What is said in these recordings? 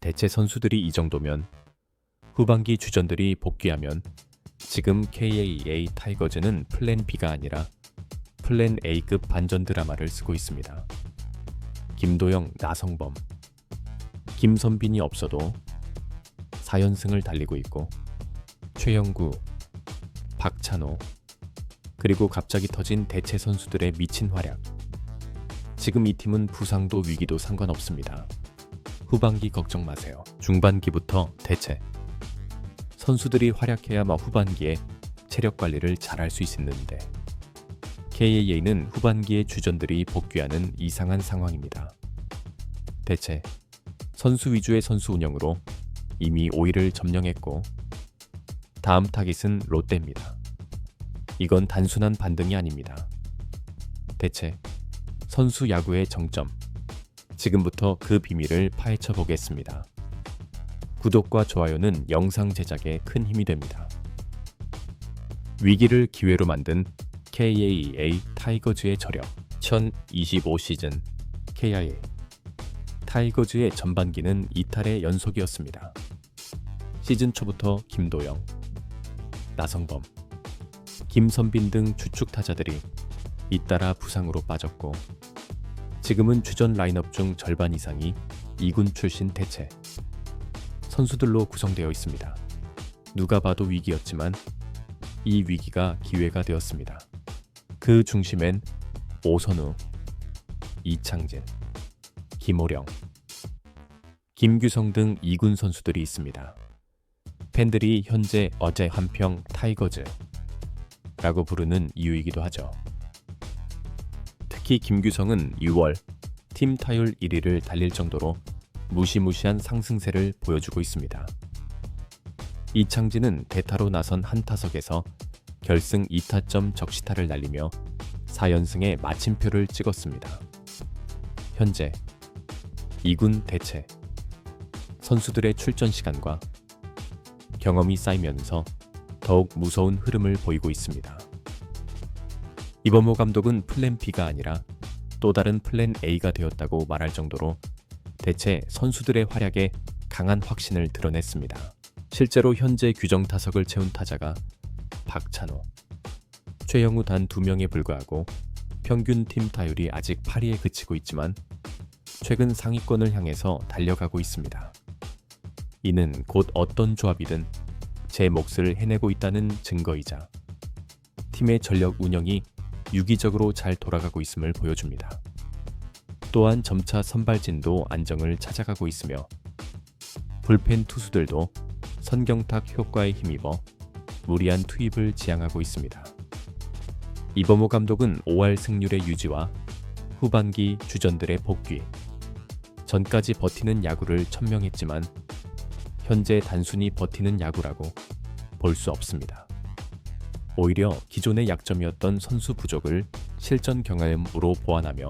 대체 선수들이 이 정도면 후반기 주전들이 복귀하면 지금 KAA 타이거즈는 플랜 B가 아니라 플랜 A급 반전 드라마를 쓰고 있습니다. 김도영, 나성범, 김선빈이 없어도 4연승을 달리고 있고 최영구, 박찬호, 그리고 갑자기 터진 대체 선수들의 미친 활약. 지금 이 팀은 부상도 위기도 상관없습니다. 후반기 걱정 마세요. 중반기부터 대체. 선수들이 활약해야만 후반기에 체력 관리를 잘할 수 있는데 KAA는 후반기에 주전들이 복귀하는 이상한 상황입니다. 대체 선수 위주의 선수 운영으로 이미 5위를 점령했고 다음 타깃은 롯데입니다. 이건 단순한 반등이 아닙니다. 대체 선수 야구의 정점. 지금부터 그 비밀을 파헤쳐 보겠습니다. 구독과 좋아요는 영상 제작에 큰 힘이 됩니다. 위기를 기회로 만든 KAA 타이거즈의 저력 1025 시즌 KIA 타이거즈의 전반기는 이탈의 연속이었습니다. 시즌 초부터 김도영, 나성범, 김선빈 등 주축 타자들이 잇따라 부상으로 빠졌고 지금은 주전 라인업 중 절반 이상이 2군 출신 대체 선수들로 구성되어 있습니다. 누가 봐도 위기였지만 이 위기가 기회가 되었습니다. 그 중심엔 오선우, 이창진, 김호령, 김규성 등 2군 선수들이 있습니다. 팬들이 현재 어제 한평 타이거즈 라고 부르는 이유이기도 하죠. 특히 김규성은 6월 팀 타율 1위를 달릴 정도로 무시무시한 상승세를 보여주고 있습니다. 이창진은 대타로 나선 한 타석에서 결승 2타점 적시타를 날리며 4연승에 마침표를 찍었습니다. 현재 2군 대체 선수들의 출전 시간과 경험이 쌓이면서 더욱 무서운 흐름을 보이고 있습니다. 이범호 감독은 플랜 B가 아니라 또 다른 플랜 A가 되었다고 말할 정도로 대체 선수들의 활약에 강한 확신을 드러냈습니다. 실제로 현재 규정 타석을 채운 타자가 박찬호, 최영우 단 2명에 불과하고 평균 팀 타율이 아직 8위에 그치고 있지만 최근 상위권을 향해서 달려가고 있습니다. 이는 곧 어떤 조합이든 제 몫을 해내고 있다는 증거이자 팀의 전력 운영이 유기적으로 잘 돌아가고 있음을 보여줍니다. 또한 점차 선발진도 안정을 찾아가고 있으며 불펜 투수들도 선경탁 효과에 힘입어 무리한 투입을 지향하고 있습니다. 이범호 감독은 5할 승률의 유지와 후반기 주전들의 복귀, 전까지 버티는 야구를 천명했지만 현재 단순히 버티는 야구라고 볼 수 없습니다. 오히려 기존의 약점이었던 선수 부족을 실전 경험으로 보완하며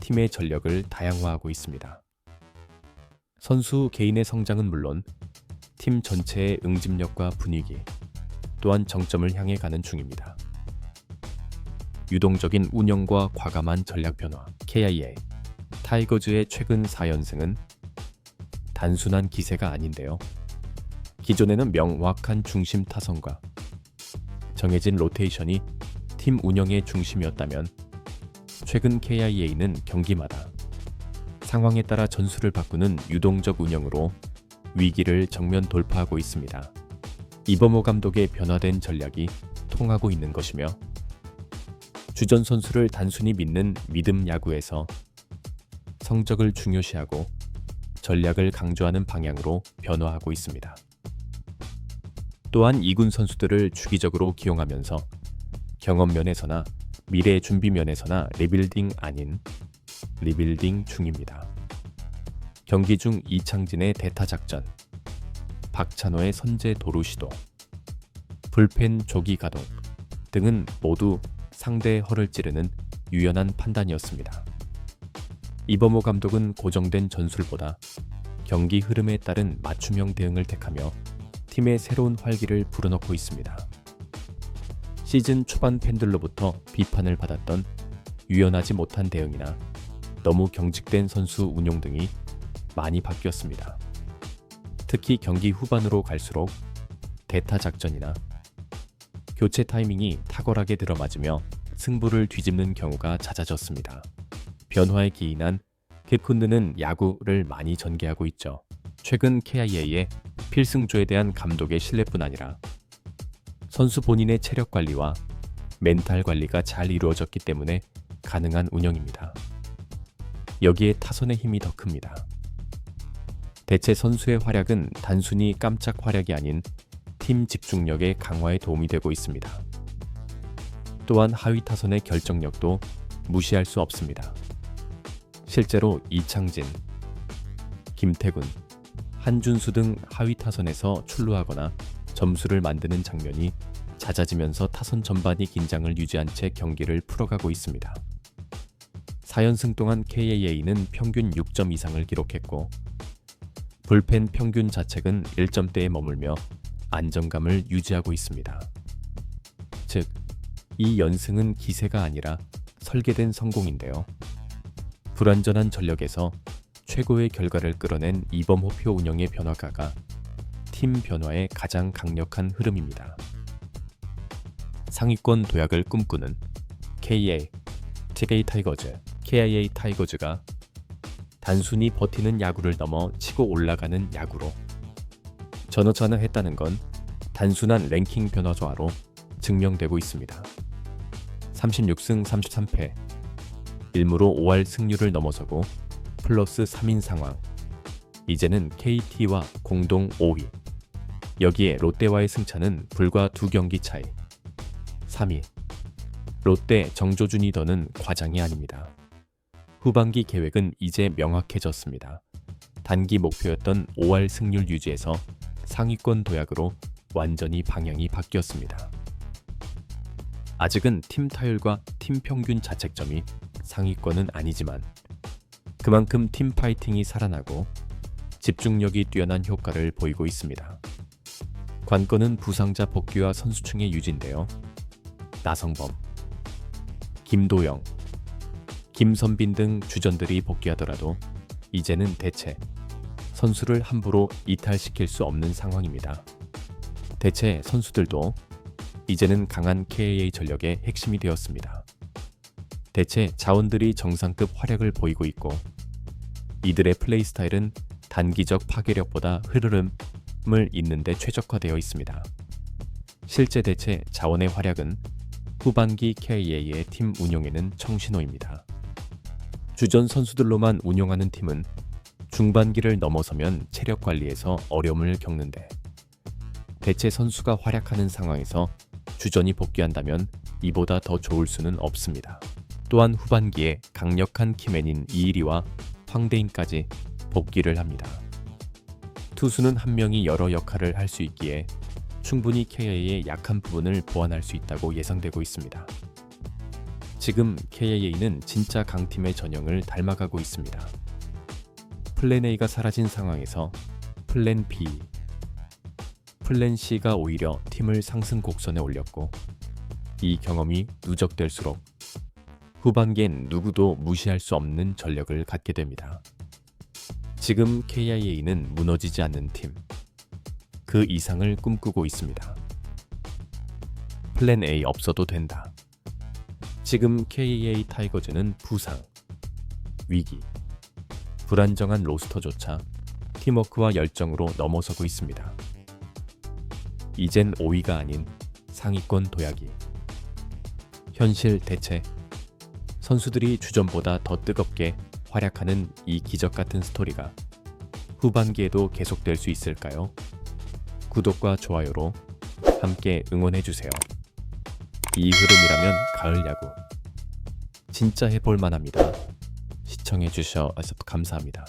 팀의 전력을 다양화하고 있습니다. 선수 개인의 성장은 물론 팀 전체의 응집력과 분위기 또한 정점을 향해 가는 중입니다. 유동적인 운영과 과감한 전략 변화 KIA 타이거즈의 최근 4연승은 단순한 기세가 아닌데요. 기존에는 명확한 중심 타선과 정해진 로테이션이 팀 운영의 중심이었다면 최근 KIA는 경기마다 상황에 따라 전술을 바꾸는 유동적 운영으로 위기를 정면 돌파하고 있습니다. 이범호 감독의 변화된 전략이 통하고 있는 것이며 주전 선수를 단순히 믿는 믿음 야구에서 성적을 중요시하고 전략을 강조하는 방향으로 변화하고 있습니다. 또한 2군 선수들을 주기적으로 기용하면서 경험 면에서나 미래 준비 면에서나 리빌딩 아닌 리빌딩 중입니다. 경기 중 이창진의 대타 작전, 박찬호의 선제 도루 시도, 불펜 조기 가동 등은 모두 상대의 허를 찌르는 유연한 판단이었습니다. 이범호 감독은 고정된 전술보다 경기 흐름에 따른 맞춤형 대응을 택하며 팀의 새로운 활기를 불어넣고 있습니다. 시즌 초반 팬들로부터 비판을 받았던 유연하지 못한 대응이나 너무 경직된 선수 운용 등이 많이 바뀌었습니다. 특히 경기 후반으로 갈수록 대타 작전이나 교체 타이밍이 탁월하게 들어맞으며 승부를 뒤집는 경우가 잦아졌습니다. 변화에 기인한 게쿤드는 야구를 많이 전개하고 있죠. 최근 KIA의 필승조에 대한 감독의 신뢰뿐 아니라 선수 본인의 체력 관리와 멘탈 관리가 잘 이루어졌기 때문에 가능한 운영입니다. 여기에 타선의 힘이 더 큽니다. 대체 선수의 활약은 단순히 깜짝 활약이 아닌 팀 집중력의 강화에 도움이 되고 있습니다. 또한 하위 타선의 결정력도 무시할 수 없습니다. 실제로 이창진, 김태군, 한준수 등 하위 타선에서 출루하거나 점수를 만드는 장면이 잦아지면서 타선 전반이 긴장을 유지한 채 경기를 풀어가고 있습니다. 4연승 동안 KAA는 평균 6점 이상을 기록했고 불펜 평균 자책은 1점대에 머물며 안정감을 유지하고 있습니다. 즉, 이 연승은 기세가 아니라 설계된 성공인데요. 불완전한 전력에서 최고의 결과를 끌어낸 이범호표 운영의 변화가가 팀 변화의 가장 강력한 흐름입니다. 상위권 도약을 꿈꾸는 KA, TK 타이거즈, KIA 타이거즈가 단순히 버티는 야구를 넘어 치고 올라가는 야구로 전어전을 건 단순한 랭킹 변화 조화로 증명되고 있습니다. 36승 33패 1무로 5할 승률을 넘어서고 플러스 3인 상황 이제는 KT와 공동 5위 여기에 롯데와의 승차는 불과 두 경기 차이 3위 롯데 정조준이 더는 과장이 아닙니다. 후반기 계획은 이제 명확해졌습니다. 단기 목표였던 5할 승률 유지에서 상위권 도약으로 완전히 방향이 바뀌었습니다. 아직은 팀 타율과 팀 평균 자책점이 상위권은 아니지만 그만큼 팀 파이팅이 살아나고 집중력이 뛰어난 효과를 보이고 있습니다. 관건은 부상자 복귀와 선수층의 유지인데요. 나성범, 김도영, 김선빈 등 주전들이 복귀하더라도 이제는 대체 선수를 함부로 이탈시킬 수 없는 상황입니다. 대체 선수들도 이제는 강한 KA 전력의 핵심이 되었습니다. 대체 자원들이 정상급 활약을 보이고 있고 이들의 플레이 스타일은 단기적 파괴력보다 흐르름을 잇는데 최적화되어 있습니다. 실제 대체 자원의 활약은 후반기 KA의 팀 운영에는 청신호입니다. 주전 선수들로만 운영하는 팀은 중반기를 넘어서면 체력 관리에서 어려움을 겪는데 대체 선수가 활약하는 상황에서 주전이 복귀한다면 이보다 더 좋을 수는 없습니다. 또한 후반기에 강력한 키맨인 이일이와 황대인까지 복귀를 합니다. 투수는 한 명이 여러 역할을 할 수 있기에 충분히 KA의 약한 부분을 보완할 수 있다고 예상되고 있습니다. 지금 KA는 진짜 강팀의 전형을 닮아가고 있습니다. 플랜 A가 사라진 상황에서 플랜 B, 플랜 C가 오히려 팀을 상승 곡선에 올렸고 이 경험이 누적될수록 후반기엔 누구도 무시할 수 없는 전력을 갖게 됩니다. 지금 KIA는 무너지지 않는 팀, 그 이상을 꿈꾸고 있습니다. 플랜 A 없어도 된다. 지금 KA 타이거즈는 부상, 위기, 불안정한 로스터조차 팀워크와 열정으로 넘어서고 있습니다. 이젠 5위가 아닌 상위권 도약이. 현실 대체. 선수들이 주전보다 더 뜨겁게 활약하는 이 기적 같은 스토리가 후반기에도 계속될 수 있을까요? 구독과 좋아요로 함께 응원해주세요. 이 흐름이라면 가을 야구. 진짜 해볼 만합니다. 시청해주셔서 감사합니다.